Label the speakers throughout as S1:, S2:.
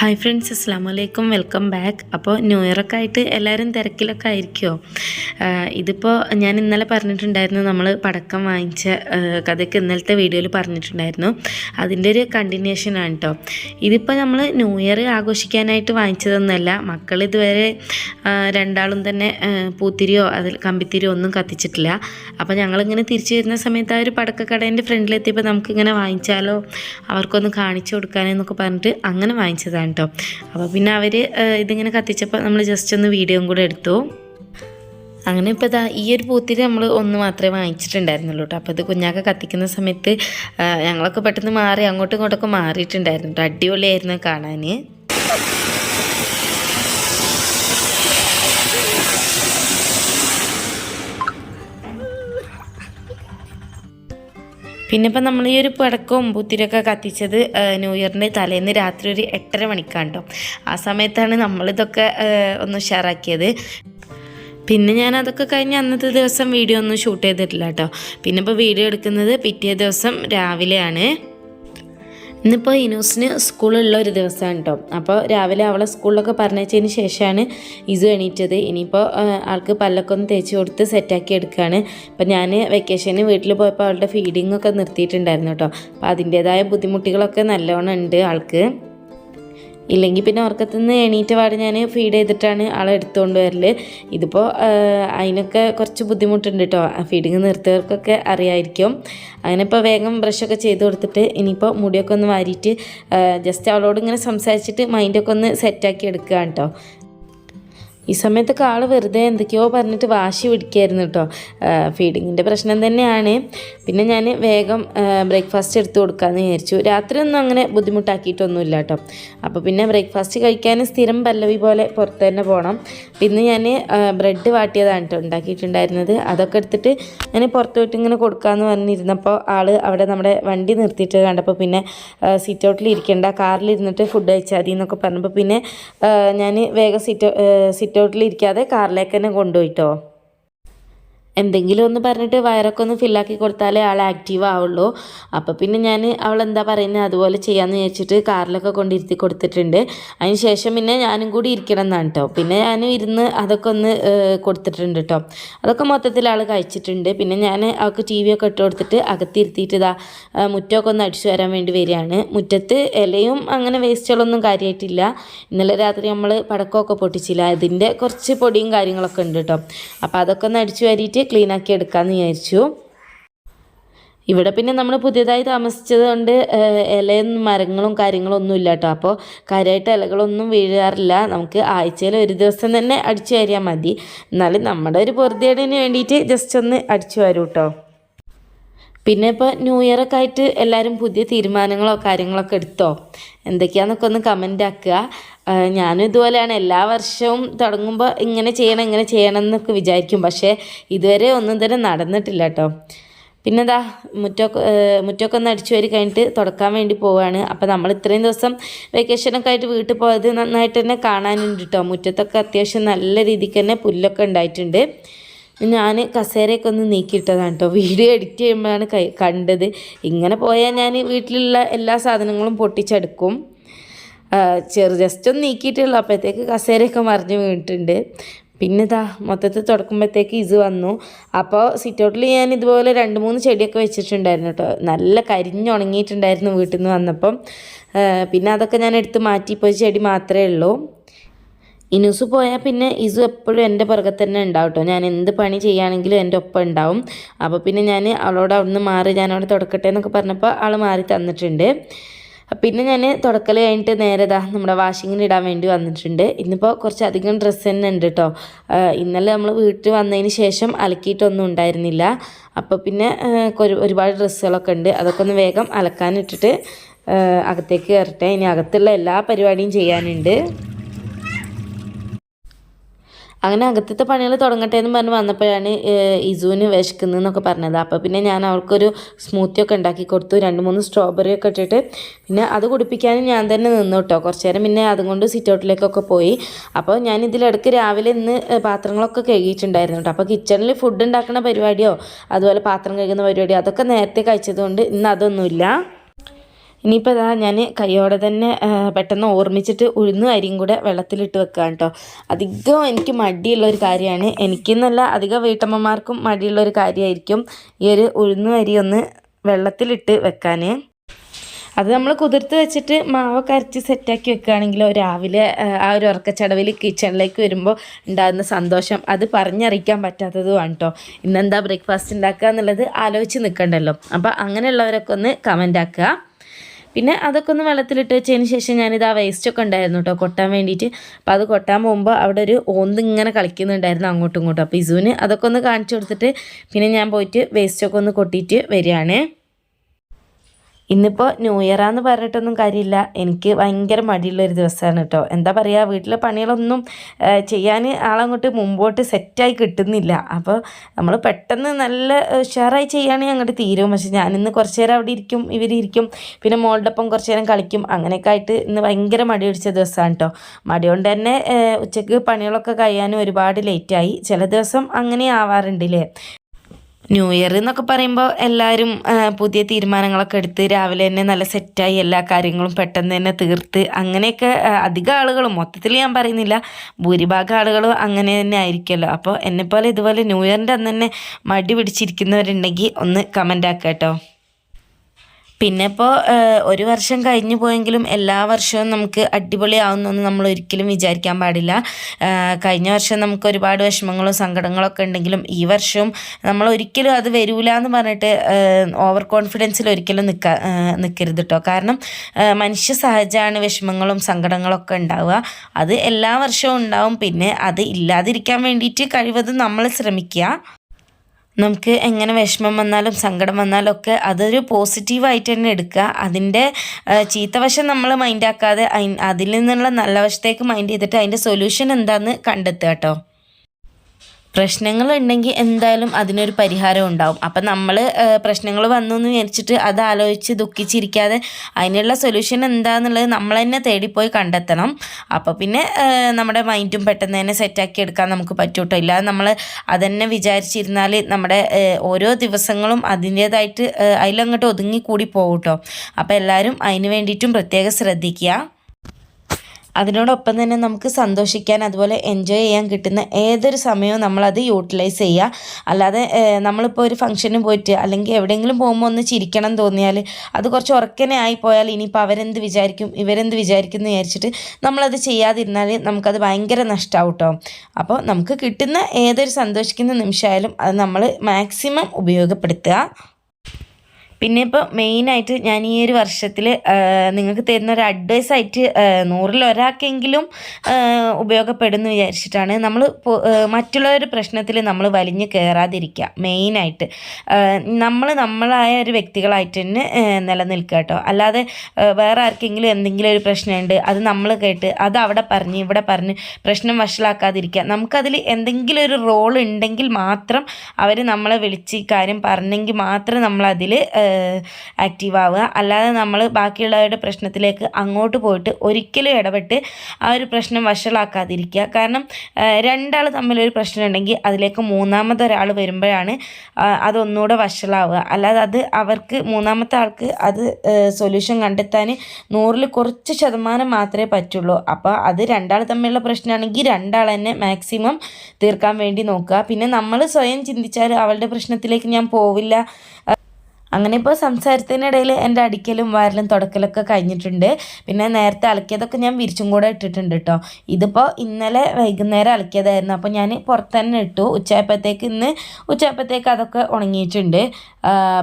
S1: Hi friends അസ്സാം വലൈക്കും welcome back അപ്പോൾ ന്യൂ ഇയറൊക്കെ ആയിട്ട് എല്ലാവരും തിരക്കിലൊക്കെ ആയിരിക്കുമോ ഇതിപ്പോൾ ഞാൻ ഇന്നലെ പറഞ്ഞിട്ടുണ്ടായിരുന്നു നമ്മൾ പടക്കം വാങ്ങിച്ച കഥയ്ക്ക് ഇന്നലത്തെ വീഡിയോയിൽ പറഞ്ഞിട്ടുണ്ടായിരുന്നു. അതിന്റെ ഒരു കണ്ടിന്യൂഷൻ ആണ് കേട്ടോ ഇതിപ്പോൾ നമ്മൾ ന്യൂ ഇയർ ആഘോഷിക്കാനായിട്ട് വാങ്ങിച്ചതൊന്നുമല്ല മക്കൾ ഇതുവരെ രണ്ടാളും തന്നെ പൂത്തിരിയോ അതിൽ കമ്പിത്തിരിയോ ഒന്നും കത്തിച്ചിട്ടില്ല. അപ്പോൾ ഞങ്ങളിങ്ങനെ തിരിച്ചു വരുന്ന സമയത്ത് ആ ഒരു പടക്കക്കടേന്റെ ഫ്രണ്ടിലെത്തിയപ്പോൾ നമുക്കിങ്ങനെ വാങ്ങിച്ചാലോ അവർക്കൊന്ന് കാണിച്ചു കൊടുക്കാനെന്നൊക്കെ പറഞ്ഞിട്ട് അങ്ങനെ വാങ്ങിച്ചതാണ് കേട്ടോ. അപ്പോൾ പിന്നെ അവർ ഇതിങ്ങനെ കത്തിച്ചപ്പോൾ നമ്മൾ ജസ്റ്റ് ഒന്ന് വീഡിയോയും കൂടെ എടുത്തു. അങ്ങനെ ഇപ്പോൾ ഇതാ ഈ ഒരു പൂത്തിൽ നമ്മൾ ഒന്ന് മാത്രമേ വാങ്ങിച്ചിട്ടുണ്ടായിരുന്നുള്ളൂ കേട്ടോ. അപ്പോൾ ഇത് കുഞ്ഞാക്ക കത്തിക്കുന്ന സമയത്ത് ഞങ്ങളൊക്കെ പെട്ടെന്ന് മാറി അങ്ങോട്ടും ഇങ്ങോട്ടൊക്കെ മാറിയിട്ടുണ്ടായിരുന്നു കേട്ടോ. അടിപൊളിയായിരുന്നു കാണാൻ പിന്നെ ഇപ്പം നമ്മൾ ഈ ഒരു പടക്കവും പൂത്തിരൊക്കെ കത്തിച്ചത് ന്യൂ ഇയറിന്റെ തലേന്ന് രാത്രി ഒരു എട്ടര മണിക്കാണ് കേട്ടോ ആ സമയത്താണ് നമ്മളിതൊക്കെ ഒന്ന് ഉഷാറാക്കിയത്. പിന്നെ ഞാൻ അതൊക്കെ കഴിഞ്ഞ് അന്നത്തെ ദിവസം വീഡിയോ ഒന്നും ഷൂട്ട് ചെയ്തിട്ടില്ല കേട്ടോ പിന്നെ ഇപ്പോൾ വീഡിയോ എടുക്കുന്നത് പിറ്റേ ദിവസം രാവിലെയാണ്. ഇന്നിപ്പോൾ ഇനൂസിന് സ്കൂളുള്ള ഒരു ദിവസമാണ് കേട്ടോ. അപ്പോൾ രാവിലെ അവളെ സ്കൂളിലൊക്കെ പറഞ്ഞതിന് ശേഷമാണ് ഇസു എണീറ്റത്. ഇനിയിപ്പോൾ ആൾക്ക് പല്ലൊക്കെ ഒന്ന് തേച്ച് കൊടുത്ത് സെറ്റാക്കി എടുക്കുകയാണ് അപ്പോൾ ഞാൻ വെക്കേഷന് വീട്ടിൽ പോയപ്പോൾ അവളുടെ ഫീഡിംഗ് ഒക്കെ നിർത്തിയിട്ടുണ്ടായിരുന്നു കേട്ടോ. അപ്പോൾ അതിന്റേതായ ബുദ്ധിമുട്ടുകളൊക്കെ നല്ലോണം ഉണ്ട് ആൾക്ക്. ഇല്ലെങ്കിൽ പിന്നെ ഉറക്കത്തുനിന്ന് എണീറ്റ പാട് ഞാൻ ഫീഡ് ചെയ്തിട്ടാണ് ആളെ എടുത്തുകൊണ്ട് വരൽ. ഇതിപ്പോൾ അതിനൊക്കെ കുറച്ച് ബുദ്ധിമുട്ടുണ്ട് കേട്ടോ ഫീഡിങ് നിർത്തിയവർക്കൊക്കെ അറിയായിരിക്കും. അങ്ങനെ ഇപ്പോൾ വേഗം ബ്രഷൊക്കെ ചെയ്ത് കൊടുത്തിട്ട് ഇനിയിപ്പോൾ മുടിയൊക്കെ ഒന്ന് വാരിയിട്ട് ജസ്റ്റ് അവളോട് ഇങ്ങനെ സംസാരിച്ചിട്ട് മൈൻഡൊക്കെ ഒന്ന് സെറ്റാക്കി എടുക്കുകയാണ് കേട്ടോ ഈ സമയത്തൊക്കെ ആൾ വെറുതെ എന്തൊക്കെയോ പറഞ്ഞിട്ട് വാശി പിടിക്കായിരുന്നു കേട്ടോ ഫീഡിങ്ങിന്റെ പ്രശ്നം തന്നെയാണ്. പിന്നെ ഞാൻ വേഗം ബ്രേക്ക്ഫാസ്റ്റ് എടുത്ത് കൊടുക്കാമെന്ന് വിചാരിച്ചു. രാത്രി ഒന്നും അങ്ങനെ ബുദ്ധിമുട്ടാക്കിയിട്ടൊന്നുമില്ല കേട്ടോ അപ്പോൾ പിന്നെ ബ്രേക്ക്ഫാസ്റ്റ് കഴിക്കാൻ സ്ഥിരം പല്ലവി പോലെ പുറത്ത് തന്നെ പോകണം പിന്നെ ഞാൻ ബ്രെഡ് വാട്ടിയതാണ് കേട്ടോ ഉണ്ടാക്കിയിട്ടുണ്ടായിരുന്നത്. അതൊക്കെ എടുത്തിട്ട് ഞാൻ പുറത്ത് പോയിട്ട് ഇങ്ങനെ കൊടുക്കാമെന്ന് പറഞ്ഞിരുന്നപ്പോൾ ആൾ അവിടെ നമ്മുടെ വണ്ടി നിർത്തിയിട്ട് കണ്ടപ്പോൾ പിന്നെ സീറ്റ് ഔട്ടിൽ ഇരിക്കേണ്ട കാറിലിരുന്നിട്ട് ഫുഡ് കഴിച്ചാൽ മതി എന്നൊക്കെ പറഞ്ഞപ്പോൾ പിന്നെ ഞാൻ വേഗം സീറ്റ് സിറ്റ് ഔട്ടിൽ ഇരിക്കാതെ കാറിലേക്ക് തന്നെ കൊണ്ടുപോയിട്ടോ? എന്തെങ്കിലും ഒന്ന് പറഞ്ഞിട്ട് വയറൊക്കെ ഒന്ന് ഫില്ലാക്കി കൊടുത്താലേ ആൾ ആക്റ്റീവ് ആവുള്ളൂ. അപ്പോൾ പിന്നെ ഞാൻ അവൾ എന്താ പറയുന്നത് അതുപോലെ ചെയ്യാമെന്ന് വിചാരിച്ചിട്ട് കാറിലൊക്കെ കൊണ്ടിരുത്തി കൊടുത്തിട്ടുണ്ട്. അതിന് ശേഷം പിന്നെ ഞാനും കൂടി ഇരിക്കണം എന്നാണ് കേട്ടോ പിന്നെ ഞാനും ഇരുന്ന് അതൊക്കെ ഒന്ന് കൊടുത്തിട്ടുണ്ട് കേട്ടോ അതൊക്കെ മൊത്തത്തിൽ ആൾ കഴിച്ചിട്ടുണ്ട്. പിന്നെ ഞാൻ അവൾക്ക് ടി ഒക്കെ ഇട്ട് കൊടുത്തിട്ട് അകത്തിരുത്തിയിട്ട് ഇതാ മുറ്റമൊക്കെ ഒന്ന് അടിച്ചു വരാൻ വേണ്ടി വരികയാണ്. മുറ്റത്ത് ഇലയും അങ്ങനെ വേസ്റ്റുകളൊന്നും കാര്യമായിട്ടില്ല ഇന്നലെ രാത്രി നമ്മൾ പടക്കമൊക്കെ പൊട്ടിച്ചില്ല. അതിന്റെ കുറച്ച് പൊടിയും കാര്യങ്ങളൊക്കെ ഉണ്ട് കേട്ടോ അപ്പോൾ അതൊക്കെ ഒന്ന് അടിച്ചു വാരിയിട്ട് ക്ലീൻ ആക്കി എടുക്കാമെന്ന് വിചാരിച്ചു. ഇവിടെ പിന്നെ നമ്മൾ പുതിയതായി താമസിച്ചത് കൊണ്ട് ഇലയും മരങ്ങളും കാര്യങ്ങളും ഒന്നും ഇല്ല കേട്ടോ. അപ്പോൾ കാര്യമായിട്ട് ഇലകളൊന്നും വീഴാറില്ല. നമുക്ക് ആഴ്ചയിൽ ഒരു ദിവസം തന്നെ അടിച്ചു വാരിയാൽ മതി. എന്നാലും നമ്മുടെ ഒരു പൊറുതിയേടിന് വേണ്ടിയിട്ട് ജസ്റ്റ് ഒന്ന് അടിച്ചു വരും കേട്ടോ. പിന്നെ ഇപ്പോൾ ന്യൂ ഇയർ ഒക്കെ ആയിട്ട് എല്ലാവരും പുതിയ തീരുമാനങ്ങളോ കാര്യങ്ങളൊക്കെ എടുത്തോ? എന്തൊക്കെയാണെന്നൊക്കെ ഒന്ന് കമന്റ് ആക്കുക. ഞാനും ഇതുപോലെയാണ്. എല്ലാ വർഷവും തുടങ്ങുമ്പോൾ ഇങ്ങനെ ചെയ്യണം ഇങ്ങനെ ചെയ്യണം എന്നൊക്കെ വിചാരിക്കും. പക്ഷേ ഇതുവരെ ഒന്നും തന്നെ നടന്നിട്ടില്ല കേട്ടോ പിന്നെന്താ മുറ്റൊക്കെ മുറ്റമൊക്കെ ഏഹ് ഒന്ന് അടിച്ചു വരി കഴിഞ്ഞിട്ട് തുടക്കാൻ വേണ്ടി പോവുകയാണ് അപ്പോൾ നമ്മൾ ഇത്രയും ദിവസം വെക്കേഷനൊക്കെ ആയിട്ട് വീട്ടിൽ പോയത് നന്നായിട്ട് തന്നെ കാണാനുണ്ട് കേട്ടോ മുറ്റത്തൊക്കെ അത്യാവശ്യം നല്ല രീതിക്ക് തന്നെ പുല്ലൊക്കെ ഉണ്ടായിട്ടുണ്ട്. ഞാൻ കസേരയൊക്കെ ഒന്ന് നീക്കിയിട്ടതാണ് കേട്ടോ വീഡിയോ എഡിറ്റ് ചെയ്യുമ്പോഴാണ് കൈ കണ്ടത്. ഇങ്ങനെ പോയാൽ ഞാൻ വീട്ടിലുള്ള എല്ലാ സാധനങ്ങളും പൊട്ടിച്ചെടുക്കും. ചെറു ജസ്റ്റ് ഒന്ന് നീക്കിയിട്ടുള്ളൂ അപ്പോഴത്തേക്ക് കസേരയൊക്കെ മറിഞ്ഞ് വീണിട്ടുണ്ട്. പിന്നെ ഇതാ മൊത്തത്തിൽ തുടക്കുമ്പോഴത്തേക്ക് ഇത് വന്നു. അപ്പോൾ സിറ്റൗട്ടിൽ ഞാൻ ഇതുപോലെ രണ്ട് മൂന്ന് ചെടിയൊക്കെ വെച്ചിട്ടുണ്ടായിരുന്നു കേട്ടോ. നല്ല കരിഞ്ഞുണങ്ങിയിട്ടുണ്ടായിരുന്നു വീട്ടിൽ നിന്ന് വന്നപ്പം. പിന്നെ അതൊക്കെ ഞാൻ എടുത്ത് മാറ്റി ഇപ്പോൾ ചെടി മാത്രമേ ഉള്ളൂ. ഇനൂസ് പോയാൽ പിന്നെ ഇസു എപ്പോഴും എന്റെ പുറകെ തന്നെ ഉണ്ടാവും കേട്ടോ ഞാൻ എന്ത് പണി ചെയ്യുകയാണെങ്കിലും എന്റെ ഒപ്പം ഉണ്ടാവും. അപ്പോൾ പിന്നെ ഞാൻ അവളോട് അവിടുന്ന് മാറി ഞാൻ അവിടെ തുടക്കട്ടെ എന്നൊക്കെ പറഞ്ഞപ്പോൾ ആൾ മാറി തന്നിട്ടുണ്ട്. പിന്നെ ഞാൻ തുടക്കൽ കഴിഞ്ഞിട്ട് നേരെ ദാ നമ്മുടെ വാഷിങ്ങിന് ഇടാൻ വേണ്ടി വന്നിട്ടുണ്ട്. ഇന്നിപ്പോൾ കുറച്ചധികം ഡ്രസ്സ് തന്നെ ഉണ്ട് കേട്ടോ ഇന്നലെ നമ്മൾ വീട്ടിൽ വന്നതിന് ശേഷം അലക്കിയിട്ടൊന്നും ഉണ്ടായിരുന്നില്ല. അപ്പോൾ പിന്നെ ഒരുപാട് ഡ്രസ്സുകളൊക്കെ ഉണ്ട്. അതൊക്കെ ഒന്ന് വേഗം അലക്കാനിട്ടിട്ട് അകത്തേക്ക് കയറട്ടെ. ഇനി അകത്തുള്ള എല്ലാ പരിപാടിയും ചെയ്യാനുണ്ട്. അങ്ങനെ അകത്തത്തെ പണികൾ തുടങ്ങട്ടെ എന്ന് പറഞ്ഞ് വന്നപ്പോഴാണ് ഇസുവിന് വിശക്കുന്നതെന്നൊക്കെ പറഞ്ഞത്. അപ്പോൾ പിന്നെ ഞാൻ അവർക്കൊരു സ്മൂത്തി ഒക്കെ ഉണ്ടാക്കി കൊടുത്തു രണ്ട് മൂന്ന് സ്ട്രോബെറി ഒക്കെ ഇട്ടിട്ട്. പിന്നെ അത് കുടിപ്പിക്കാനും ഞാൻ തന്നെ നിന്നു കേട്ടോ കുറച്ച് നേരം പിന്നെ അതും കൊണ്ട് സിറ്റ് ഔട്ടിലേക്കൊക്കെ പോയി. അപ്പോൾ ഞാൻ ഇതിലിടക്ക് രാവിലെ ഇന്ന് പാത്രങ്ങളൊക്കെ കഴുകിയിട്ടുണ്ടായിരുന്നു കേട്ടോ അപ്പോൾ കിച്ചണിൽ ഫുഡ് ഉണ്ടാക്കുന്ന പരിപാടിയോ അതുപോലെ പാത്രം കഴുകുന്ന പരിപാടിയോ അതൊക്കെ നേരത്തെ കഴിച്ചതുകൊണ്ട് ഇന്ന് അതൊന്നുമില്ല. ഇനിയിപ്പോൾ ഇതാ ഞാൻ കൈയോടെ തന്നെ പെട്ടെന്ന് ഓർമ്മിച്ചിട്ട് ഉഴുന്ന് അരിയും കൂടെ വെള്ളത്തിലിട്ട് വെക്കുക കേട്ടോ അധികം എനിക്ക് മടിയുള്ള ഒരു കാര്യമാണ്. എനിക്കെന്നല്ല അധികം വീട്ടമ്മമാർക്കും മടിയുള്ള ഒരു കാര്യമായിരിക്കും ഈ ഒരു ഉഴുന്ന് അരി ഒന്ന് വെള്ളത്തിലിട്ട് വെക്കാൻ അത് നമ്മൾ കുതിർത്ത് വെച്ചിട്ട് മാവൊക്കെ അരച്ച് സെറ്റാക്കി വെക്കുകയാണെങ്കിലോ രാവിലെ ആ, ഒരു ഉറക്കച്ചടവിൽ കിച്ചണിലേക്ക് വരുമ്പോൾ ഉണ്ടാകുന്ന സന്തോഷം. അത് പറഞ്ഞറിയിക്കാൻ പറ്റാത്തതുമാണ് കേട്ടോ ഇന്നെന്താ ബ്രേക്ക്ഫാസ്റ്റ് ഉണ്ടാക്കുക എന്നുള്ളത് ആലോചിച്ച് നിൽക്കണ്ടല്ലോ അപ്പോൾ അങ്ങനെയുള്ളവരൊക്കെ ഒന്ന് കമന്റ് ആക്കുക. പിന്നെ അതൊക്കെ ഒന്ന് വെള്ളത്തിലിട്ട് വെച്ചതിന് ശേഷം ഞാനിത് ആ വേസ്റ്റൊക്കെ ഉണ്ടായിരുന്നു കേട്ടോ കൊട്ടാൻ വേണ്ടിയിട്ട്. അപ്പോൾ അത് കൊട്ടാൻ പോകുമ്പോൾ അവിടെ ഒരു ഓന്ത് ഇങ്ങനെ കളിക്കുന്നുണ്ടായിരുന്നു അങ്ങോട്ടും ഇങ്ങോട്ടും. അപ്പോൾ ഇസുവിന് അതൊക്കെ ഒന്ന് കാണിച്ചു കൊടുത്തിട്ട് പിന്നെ ഞാൻ പോയിട്ട് വേസ്റ്റൊക്കെ ഒന്ന് കൊട്ടിയിട്ട് വരികയാണ്. ഇന്നിപ്പോൾ ന്യൂ ഇയറാന്ന് പറഞ്ഞിട്ടൊന്നും കാര്യമില്ല. എനിക്ക് ഭയങ്കര മടിയുള്ളൊരു ദിവസമാണ് കേട്ടോ എന്താ പറയുക വീട്ടിലെ പണികളൊന്നും ചെയ്യാൻ ആളങ്ങോട്ട് മുമ്പോട്ട് സെറ്റായി കിട്ടുന്നില്ല. അപ്പോൾ നമ്മൾ പെട്ടെന്ന് നല്ല ഉഷാറായി ചെയ്യുകയാണെങ്കിൽ അങ്ങോട്ട് തീരും. പക്ഷെ ഞാനിന്ന് കുറച്ച് നേരം അവിടെ ഇരിക്കും ഇവരിയ്ക്കും പിന്നെ മോളുടെ ഒപ്പം കുറച്ച് നേരം കളിക്കും. അങ്ങനെയൊക്കെ ആയിട്ട് ഇന്ന് ഭയങ്കര മടി പിടിച്ച ദിവസമാണ് കേട്ടോ മടി കൊണ്ട് തന്നെ ഉച്ചയ്ക്ക് പണികളൊക്കെ കഴിയാനും ഒരുപാട് ലേറ്റായി ചില ദിവസം അങ്ങനെ ആവാറുണ്ട് അല്ലേ ന്യൂ ഇയർ എന്നൊക്കെ പറയുമ്പോൾ എല്ലാവരും പുതിയ തീരുമാനങ്ങളൊക്കെ എടുത്ത് രാവിലെ തന്നെ നല്ല സെറ്റായി എല്ലാ കാര്യങ്ങളും പെട്ടെന്ന് തന്നെ തീർത്ത് അങ്ങനെയൊക്കെ അധികം ആളുകളും മൊത്തത്തിൽ ഞാൻ പറയുന്നില്ല ഭൂരിഭാഗം ആളുകളും അങ്ങനെ തന്നെ ആയിരിക്കുമല്ലോ. അപ്പോൾ എന്നെപ്പോലെ ഇതുപോലെ ന്യൂ ഇയറിന്റെ അന്ന് തന്നെ മടി പിടിച്ചിരിക്കുന്നവരുണ്ടെങ്കിൽ ഒന്ന് കമന്റ് ആക്കാം കേട്ടോ. പിന്നെ ഇപ്പോൾ ഒരു വർഷം കഴിഞ്ഞു പോയെങ്കിലും എല്ലാ വർഷവും നമുക്ക് അടിപൊളിയാവുന്നൊന്നും നമ്മൾ ഒരിക്കലും വിചാരിക്കാൻ പാടില്ല. കഴിഞ്ഞ വർഷം നമുക്ക് ഒരുപാട് വിഷമങ്ങളും സങ്കടങ്ങളൊക്കെ ഉണ്ടെങ്കിലും ഈ വർഷവും നമ്മൾ ഒരിക്കലും അത് വരൂല എന്ന് പറഞ്ഞിട്ട് ഓവർ കോൺഫിഡൻസിൽ ഒരിക്കലും നിൽക്കാ നിൽക്കരുത് കേട്ടോ കാരണം മനുഷ്യ സഹജമാണ് വിഷമങ്ങളും സങ്കടങ്ങളൊക്കെ ഉണ്ടാവുക. അത് എല്ലാ വർഷവും ഉണ്ടാവും. പിന്നെ അത് ഇല്ലാതിരിക്കാൻ വേണ്ടിയിട്ട് കഴിവതും നമ്മൾ ശ്രമിക്കുക. നമുക്ക് എങ്ങനെ വിഷമം വന്നാലും സങ്കടം വന്നാലും ഒക്കെ അതൊരു പോസിറ്റീവായിട്ട് തന്നെ എടുക്കുക. അതിന്റെ ചീത്തവശം നമ്മൾ മൈൻഡാക്കാതെ അതിൽ നിന്നുള്ള നല്ല വശത്തേക്ക് മൈൻഡ് ചെയ്തിട്ട് അതിന്റെ സൊല്യൂഷൻ എന്താണെന്ന് കണ്ടെത്തുക കേട്ടോ. പ്രശ്നങ്ങൾ ഉണ്ടെങ്കിൽ എന്തായാലും അതിനൊരു പരിഹാരം ഉണ്ടാവും. അപ്പം നമ്മൾ പ്രശ്നങ്ങൾ വന്നു എന്ന് വിചാരിച്ചിട്ട് അത് ആലോചിച്ച് ദുഃഖിച്ചിരിക്കാതെ അതിനുള്ള സൊല്യൂഷൻ എന്താണെന്നുള്ളത് നമ്മൾ തന്നെ തേടിപ്പോയി കണ്ടെത്തണം. അപ്പോൾ പിന്നെ നമ്മുടെ മൈൻഡും പെട്ടെന്ന് തന്നെ സെറ്റാക്കി എടുക്കാൻ നമുക്ക് പറ്റൂട്ടോ ഇല്ലാതെ നമ്മൾ അതന്നെ വിചാരിച്ചിരുന്നാൽ നമ്മുടെ ഓരോ ദിവസങ്ങളും അതിന്റേതായിട്ട് അതിലങ്ങോട്ട് ഒതുങ്ങിക്കൂടി പോകും അപ്പോൾ എല്ലാവരും അതിന് വേണ്ടിയിട്ടും പ്രത്യേകം ശ്രദ്ധിക്കുക. അതിനോടൊപ്പം തന്നെ നമുക്ക് സന്തോഷിക്കാൻ അതുപോലെ എൻജോയ് ചെയ്യാൻ കിട്ടുന്ന ഏതൊരു സമയവും നമ്മളത് യൂട്ടിലൈസ് ചെയ്യുക. അല്ലാതെ നമ്മളിപ്പോൾ ഒരു ഫംഗ്ഷന് പോയിട്ട് അല്ലെങ്കിൽ എവിടെയെങ്കിലും പോകുമ്പോൾ ഒന്ന് ചിരിക്കണം തോന്നിയാൽ അത് കുറച്ച് ഉറക്കനെ ആയിപ്പോയാൽ ഇനിയിപ്പോൾ അവരെന്ത് വിചാരിക്കും ഇവരെന്ത് വിചാരിക്കും എന്ന് വിചാരിച്ചിട്ട് നമ്മളത് ചെയ്യാതിരുന്നാൽ നമുക്കത് ഭയങ്കര നഷ്ടമാവും കേട്ടോ അപ്പോൾ നമുക്ക് കിട്ടുന്ന ഏതൊരു സന്തോഷിക്കുന്ന നിമിഷമായാലും അത് നമ്മൾ മാക്സിമം ഉപയോഗപ്പെടുത്തുക. പിന്നെ ഇപ്പോൾ മെയിനായിട്ട് ഞാൻ ഈ ഒരു വർഷത്തിൽ നിങ്ങൾക്ക് തരുന്ന ഒരു അഡ്വൈസ് ആയിട്ട് നൂറിൽ ഒരാൾക്കെങ്കിലും ഉപയോഗപ്പെടുന്നു വിചാരിച്ചിട്ടാണ് നമ്മൾ മറ്റുള്ളവരുടെ പ്രശ്നത്തിൽ നമ്മൾ വലിഞ്ഞു കയറാതിരിക്കുക മെയിനായിട്ട്. നമ്മൾ നമ്മളായ ഒരു വ്യക്തികളായിട്ട് തന്നെ നിലനിൽക്കുക കേട്ടോ. അല്ലാതെ വേറെ ആർക്കെങ്കിലും എന്തെങ്കിലും ഒരു പ്രശ്നമുണ്ട് അത് നമ്മൾ കേട്ട് അത് അവിടെ പറഞ്ഞ് ഇവിടെ പറഞ്ഞ് പ്രശ്നം വഷളാക്കാതിരിക്കുക. നമുക്കതിൽ എന്തെങ്കിലും ഒരു റോൾ ഉണ്ടെങ്കിൽ മാത്രം അവർ നമ്മളെ വിളിച്ച് കാര്യം പറഞ്ഞെങ്കിൽ മാത്രം നമ്മളതിൽ ആക്റ്റീവ് ആവുക. അല്ലാതെ നമ്മൾ ബാക്കിയുള്ളവരുടെ പ്രശ്നത്തിലേക്ക് അങ്ങോട്ട് പോയിട്ട് ഒരിക്കലും ഇടപെട്ട് ആ ഒരു പ്രശ്നം വഷളാക്കാതിരിക്കുക. കാരണം രണ്ടാൾ തമ്മിലൊരു പ്രശ്നം ഉണ്ടെങ്കിൽ അതിലേക്ക് മൂന്നാമത്തെ ഒരാൾ വരുമ്പോഴാണ് അതൊന്നുകൂടെ വഷളാവുക. അല്ലാതെ അത് അവർക്ക് മൂന്നാമത്തെ ആൾക്ക് അത് സൊല്യൂഷൻ കണ്ടെത്താൻ നൂറിൽ കുറച്ച് ശതമാനം മാത്രമേ പറ്റുള്ളൂ. അപ്പോൾ അത് രണ്ടാൾ തമ്മിലുള്ള പ്രശ്നമാണെങ്കിൽ രണ്ടാൾ തന്നെ മാക്സിമം തീർക്കാൻ വേണ്ടി നോക്കുക. പിന്നെ നമ്മൾ സ്വയം ചിന്തിച്ചാൽ അവളുടെ പ്രശ്നത്തിലേക്ക് ഞാൻ പോവില്ല. അങ്ങനെ ഇപ്പോൾ സംസാരത്തിനിടയിൽ എന്റെ അടിക്കലും വാരലും തുടക്കലൊക്കെ കഴിഞ്ഞിട്ടുണ്ട്. പിന്നെ നേരത്തെ അലക്കിയതൊക്കെ ഞാൻ വിരിച്ചും കൂടെ ഇട്ടിട്ടുണ്ട് കേട്ടോ ഇതിപ്പോൾ ഇന്നലെ വൈകുന്നേരം അലക്കിയതായിരുന്നു. അപ്പോൾ ഞാൻ പുറത്ത് തന്നെ ഇട്ടു. ഉച്ചയപ്പത്തേക്ക് ഇന്ന് ഉച്ചയപ്പത്തേക്ക് അതൊക്കെ ഉണങ്ങിയിട്ടുണ്ട്.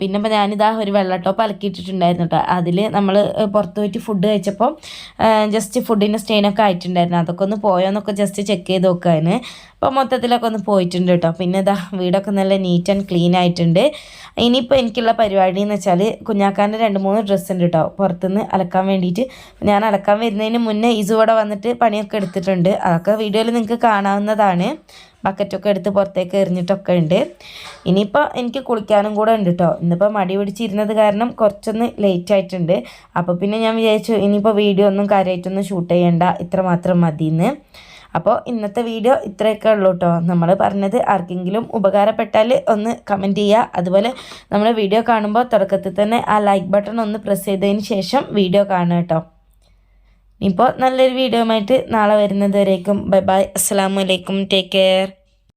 S1: പിന്നെ ഇപ്പോൾ ഞാനിതാ ഒരു വെള്ളട്ടോപ്പ് അലക്കിയിട്ടിട്ടുണ്ടായിരുന്നു കേട്ടോ അതിൽ നമ്മൾ പുറത്ത് പോയിട്ട് ഫുഡ് കഴിച്ചപ്പോൾ ജസ്റ്റ് ഫുഡിന്റെ സ്റ്റെയിനൊക്കെ ആയിട്ടുണ്ടായിരുന്നു. അതൊക്കെ ഒന്ന് പോയോന്നൊക്കെ ജസ്റ്റ് ചെക്ക് ചെയ്ത് നോക്കാൻ അപ്പോൾ മൊത്തത്തിലൊക്കെ ഒന്ന് പോയിട്ടുണ്ട് കേട്ടോ പിന്നെ ഇതാ വീടൊക്കെ നല്ല നീറ്റ് ആൻഡ് ക്ലീൻ ആയിട്ടുണ്ട്. ഇനിയിപ്പോൾ എനിക്കുള്ള പരിപാടി എന്ന് വെച്ചാൽ കുഞ്ഞാക്കാന്റെ രണ്ട് മൂന്ന് ഡ്രസ്സ് ഉണ്ട് കേട്ടോ പുറത്തുനിന്ന് അലക്കാൻ വേണ്ടിയിട്ട് ഞാൻ അലക്കാൻ വരുന്നതിന് മുന്നേ ഇസു ഇവിടെ വന്നിട്ട് പണിയൊക്കെ എടുത്തിട്ടുണ്ട്. അതൊക്കെ വീഡിയോയിൽ നിങ്ങൾക്ക് കാണാവുന്നതാണ്. ബക്കറ്റൊക്കെ എടുത്ത് പുറത്തേക്ക് എറിഞ്ഞിട്ടൊക്കെ ഉണ്ട്. ഇനിയിപ്പോൾ എനിക്ക് കുളിക്കാനും കൂടെ ഉണ്ട് കേട്ടോ ഇന്നിപ്പോൾ മടി പിടിച്ചിരുന്നത് കാരണം കുറച്ചൊന്ന് ലേറ്റ് ആയിട്ടുണ്ട്. അപ്പോൾ പിന്നെ ഞാൻ വിചാരിച്ചു ഇനിയിപ്പോൾ വീഡിയോ ഒന്നും കാര്യമായിട്ടൊന്നും ഷൂട്ട് ചെയ്യണ്ട. ഇത്ര മാത്രം മതിയെന്ന് അപ്പോൾ ഇന്നത്തെ വീഡിയോ ഇത്രയൊക്കെ ഉള്ളൂ കേട്ടോ നമ്മൾ പറഞ്ഞത് ആർക്കെങ്കിലും ഉപകാരപ്പെട്ടാൽ ഒന്ന് കമന്റ് ചെയ്യുക അതുപോലെ നമ്മൾ വീഡിയോ കാണുമ്പോൾ തുടക്കത്തിൽ തന്നെ ആ ലൈക്ക് ബട്ടൺ ഒന്ന് പ്രസ് ചെയ്തതിന് ശേഷം വീഡിയോ കാണുക കേട്ടോ ഇപ്പോൾ നല്ലൊരു വീഡിയോ ആയിട്ട് നാളെ വരുന്നത് വരേക്കും. ബൈ ബൈ അസ്സാം വലൈക്കും ടേക്ക് കെയർ